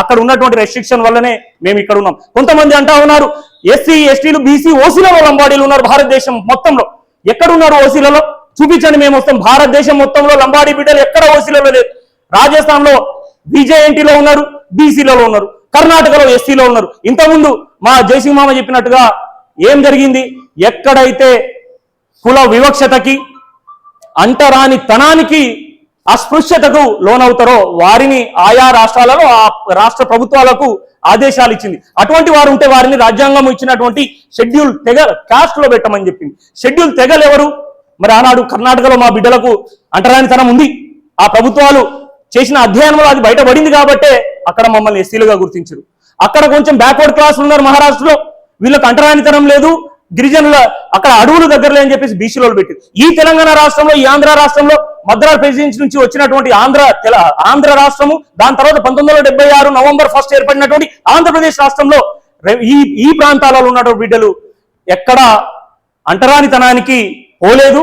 అక్కడ ఉన్నటువంటి రెస్ట్రిక్షన్ వల్లనే మేము ఇక్కడ ఉన్నాం. కొంతమంది అంటా ఉన్నారు ఎస్సీ ఎస్టీలు బీసీ ఓసీలలో లంబాడీలు ఉన్నారు భారతదేశం మొత్తంలో. ఎక్కడున్నారు ఓసీలలో చూపించండి మేము వస్తాం. భారతదేశం మొత్తంలో లంబాడీ బిడ్డలు ఎక్కడ ఓసీలలో లేదు రాజస్థాన్లో బీజేఎన్టీలో ఉన్నారు బీసీలలో ఉన్నారు కర్ణాటకలో ఎస్సీలో ఉన్నారు. ఇంతకుముందు మా జయసింహ మామ చెప్పినట్టుగా ఏం జరిగింది? ఎక్కడైతే కుల వివక్షతకి అంటరాని తనానికి అస్పృశ్యతకు లోనవుతారో వారిని ఆయా రాష్ట్రాలలో ఆ రాష్ట్ర ప్రభుత్వాలకు ఆదేశాలు ఇచ్చింది. అటువంటి వారు ఉంటే వారిని రాజ్యాంగం ఇచ్చినటువంటి షెడ్యూల్ తెగ కాస్ట్లో పెట్టమని చెప్పింది. షెడ్యూల్ తెగలు ఎవరు మరి ఆనాడు కర్ణాటకలో మా బిడ్డలకు అంటరానితనం ఉంది. ఆ ప్రభుత్వాలు చేసిన అధ్యయనంలో అది బయటపడింది కాబట్టే అక్కడ మమ్మల్ని ఎస్సీలుగా గుర్తించారు. అక్కడ కొంచెం బ్యాక్వర్డ్ క్లాస్ ఉన్నారు మహారాష్ట్రలో. వీళ్ళకి అంటరానితనం లేదు. గిరిజనుల అక్కడ అడవులు దగ్గరలే అని చెప్పేసి బీసీలో పెట్టింది ఈ తెలంగాణ రాష్ట్రంలో ఈ ఆంధ్ర రాష్ట్రంలో మద్రాస్ ప్రెసిడెన్సీ నుంచి వచ్చినటువంటి ఆంధ్ర తెల- ఆంధ్ర రాష్ట్రము దాని తర్వాత పంతొమ్మిది వందల డెబ్బై ఆరు నవంబర్ ఫస్ట్ ఏర్పడినటువంటి ఆంధ్రప్రదేశ్ రాష్ట్రంలో ఈ ఈ ప్రాంతాలలో ఉన్నటువంటి బిడ్డలు ఎక్కడా అంటరానితనానికి పోలేదు.